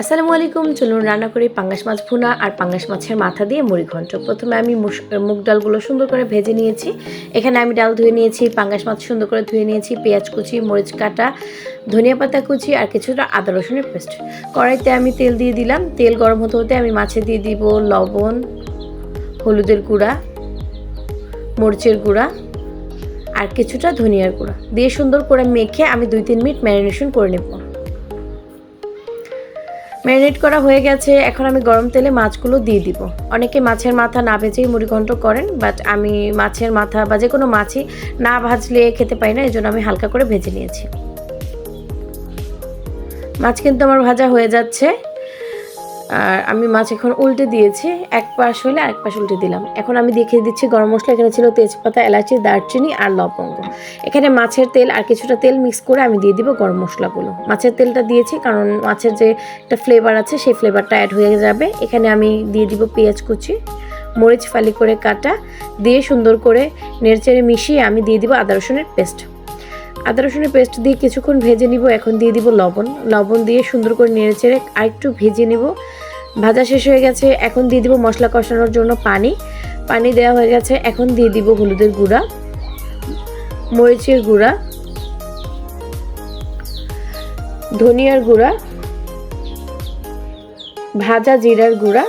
আসসালামু আলাইকুম, চলুন রান্না করি পাঙ্গাস মাছ ভুনা আর পাঙ্গাস মাছের মাথা দিয়ে মুড়ি ঘন্ট। প্রথমে আমি মুগ ডালগুলো সুন্দর করে ভেজে নিয়েছি। এখানে আমি ডাল ধুয়ে নিয়েছি, পাঙ্গাস মাছ সুন্দর করে ধুয়ে নিয়েছি, পেঁয়াজ কুচি, মরিচ কাটা, ধনিয়া পাতা কুচি আর কিছুটা আদা রসুনের পেস্ট। কড়াইতে আমি তেল দিয়ে দিলাম। তেল গরম হতে হতে আমি মাছে দিয়ে দিব লবণ, হলুদের গুঁড়া, মরিচের গুঁড়া আর কিছুটা ধনিয়ার গুঁড়া। দিয়ে সুন্দর করে মেখে আমি দুই তিন মিনিট ম্যারিনেশন করে নেব। ম্যারিনেট করা হয়ে গেছে। এখন আমি গরম তেলে মাছগুলো দিয়ে দিব। অনেকে মাছের মাথা না ভেজেই মুড়িঘণ্ট করেন বাট আমি মাছের মাথা বা যে কোনো মাছই না ভাজলে খেতে পাই না এই জন্য আমি হালকা করে ভেজে নিয়েছি। মাছ কিন্তু আমার ভাজা হয়ে যাচ্ছে। আর আমি মাছ এখন উল্টে দিয়েছি। এক পাশ হলে আরেক পাশ উল্টে দিলাম। এখন আমি দেখিয়ে দিচ্ছি গরম মশলা। এখানে ছিল তেজপাতা, এলাচি, দারচিনি আর লবঙ্গ। এখানে মাছের তেল আর কিছুটা তেল মিক্স করে আমি দিয়ে দিব গরম মশলাগুলো। মাছের তেলটা দিয়েছি কারণ মাছের যে একটা ফ্লেভার আছে, সেই ফ্লেভারটা অ্যাড হয়ে যাবে। এখানে আমি দিয়ে দিব পেঁয়াজ কুচি, মরিচ ফালি করে কাটা। দিয়ে সুন্দর করে নেড়েচেড়ে মিশিয়ে আমি দিয়ে দিব আদা রসুনের পেস্ট আদা, রসুনের পেস্ট দিয়ে কিছুক্ষণ ভেজে নিব। এখন দিয়ে দিব লবণ। লবণ দিয়ে সুন্দর করে নেড়ে চেড়ে আরেকটু ভেজে নিব। ভাজা শেষ হয়ে গেছে। এখন দিয়ে দিব মশলা কষানোর জন্য পানি। পানি দেওয়া হয়ে গেছে। এখন দিয়ে দিব হলুদের গুঁড়া, মরিচের গুঁড়া, ধনিয়ার গুঁড়া, ভাজা জিরার গুঁড়া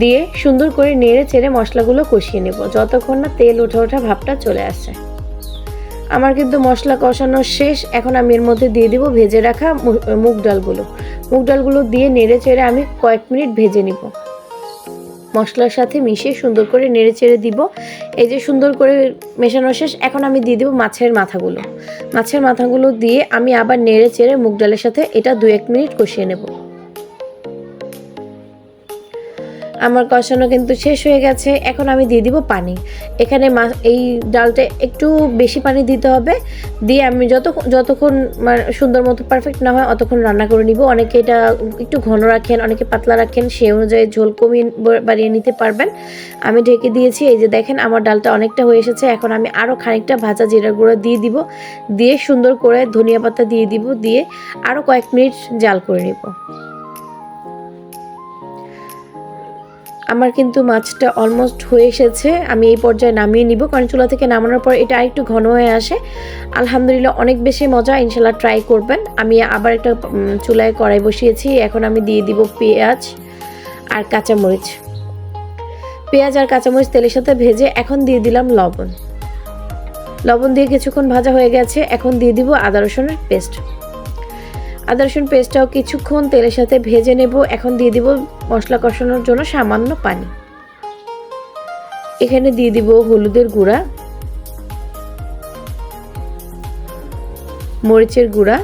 দিয়ে সুন্দর করে নেড়ে চেড়ে মশলাগুলো কষিয়ে নেব। যতক্ষণ না তেল ওঠা ওঠা ভাবটা চলে আসে আমার কিন্তু মশলা কষানো শেষ। এখন আমি এর মধ্যে দিয়ে দিব ভেজে রাখা মুগ ডালগুলো। মুগ ডালগুলো দিয়ে নেড়ে চেড়ে আমি কয়েক মিনিট ভেজে নিব। মশলার সাথে মিশিয়ে সুন্দর করে নেড়ে চেড়ে দিব। এই যে সুন্দর করে মেশানো শেষ, এখন আমি দিয়ে দিব মাছের মাথাগুলো। মাছের মাথাগুলো দিয়ে আমি আবার নেড়ে চেড়ে মুগ ডালের সাথে এটা দু এক মিনিট কষিয়ে নেব। আমার কষানো কিন্তু শেষ হয়ে গেছে। এখন আমি দিয়ে দিব পানি। এখানে মা এই ডালটা একটু বেশি পানি দিতে হবে। দিয়ে আমি যত যতক্ষণ সুন্দর মতো পারফেক্ট না হয়, অতক্ষণ রান্না করে নিব। অনেকে এটা একটু ঘন রাখেন, অনেকে পাতলা রাখেন সেই অনুযায়ী ঝোল কমিয়ে বাড়িয়ে নিতে পারবেন। আমি ঢেকে দিয়েছি, এই যে দেখেন আমার ডালটা অনেকটা হয়ে এসেছে। এখন আমি আরও খানিকটা ভাজা জিরা গুঁড়ো দিয়ে দিব। দিয়ে সুন্দর করে ধনিয়া পাতা দিয়ে দিব। দিয়ে আরও কয়েক মিনিট জাল করে নিব। আমার কিন্তু মাছটা অলমোস্ট হয়ে এসেছে। আমি এই পর্যায়ে নামিয়ে নিব, কারণ চুলা থেকে নামানোর পর এটা আরেকটু ঘন হয়ে আসে। আলহামদুলিল্লাহ অনেক বেশি মজা ইনশাল্লাহ ট্রাই করবেন। আমি আবার একটা চুলায় কড়াই বসিয়েছি, এখন আমি দিয়ে দিব পেঁয়াজ আর কাঁচামরিচ। পেঁয়াজ আর কাঁচামরিচ তেলের সাথে ভেজে এখন দিয়ে দিলাম লবণ। লবণ দিয়ে কিছুক্ষণ ভাজা হয়ে গেছে, এখন দিয়ে দিব আদা রসুনের পেস্ট আদা রসুন পেস্টটাও কিছুক্ষণ তেলের সাথে ভেজে নেব। এখন দিয়ে দিব মশলা কষানোর জন্য সামান্য পানি। এখানে দিয়ে দিব হলুদের গুঁড়া, মরিচের গুঁড়া,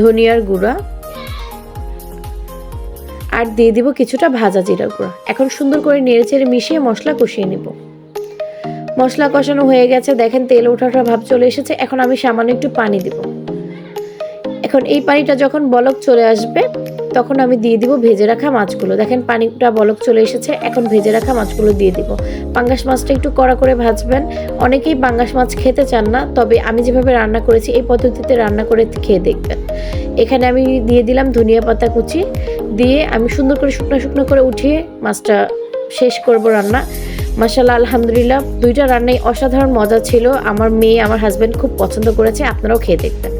ধনিয়ার গুঁড়া, আর দিয়ে দিব কিছুটা ভাজা জিরার গুঁড়া। এখন সুন্দর করে নেড়েচেড়ে মিশিয়ে মশলা কষিয়ে নেব। মশলা কষানো হয়ে গেছে, দেখেন তেল ওঠাটা ভাব চলে এসেছে, এখন আমি সামান্য একটু পানি দিব। এখন এই পানিটা যখন বলক চলে আসবে, তখন আমি দিয়ে দিব ভেজে রাখা মাছগুলো। দেখেন পানিটা বলক চলে এসেছে, এখন ভেজে রাখা মাছগুলো দিয়ে দিব। পাঙ্গাস মাছটা একটু কড়া করে ভাজবেন। অনেকেই পাঙ্গাস মাছ খেতে চান না, তবে আমি যেভাবে রান্না করেছি, এই পদ্ধতিতে রান্না করে খেয়ে দেখবেন। এখানে আমি দিয়ে দিলাম ধনিয়া পাতা কুচি, দিয়ে আমি সুন্দর করে শুকনো শুকনো করে উঠিয়ে মাছটা শেষ করব রান্না। মাসাল্লাহ আলহামদুলিল্লাহ। দুইটা রান্নাই অসাধারণ মজা ছিল। আমার মেয়ে, আমার হাজব্যান্ড খুব পছন্দ করেছে। আপনারাও খেয়ে দেখবেন।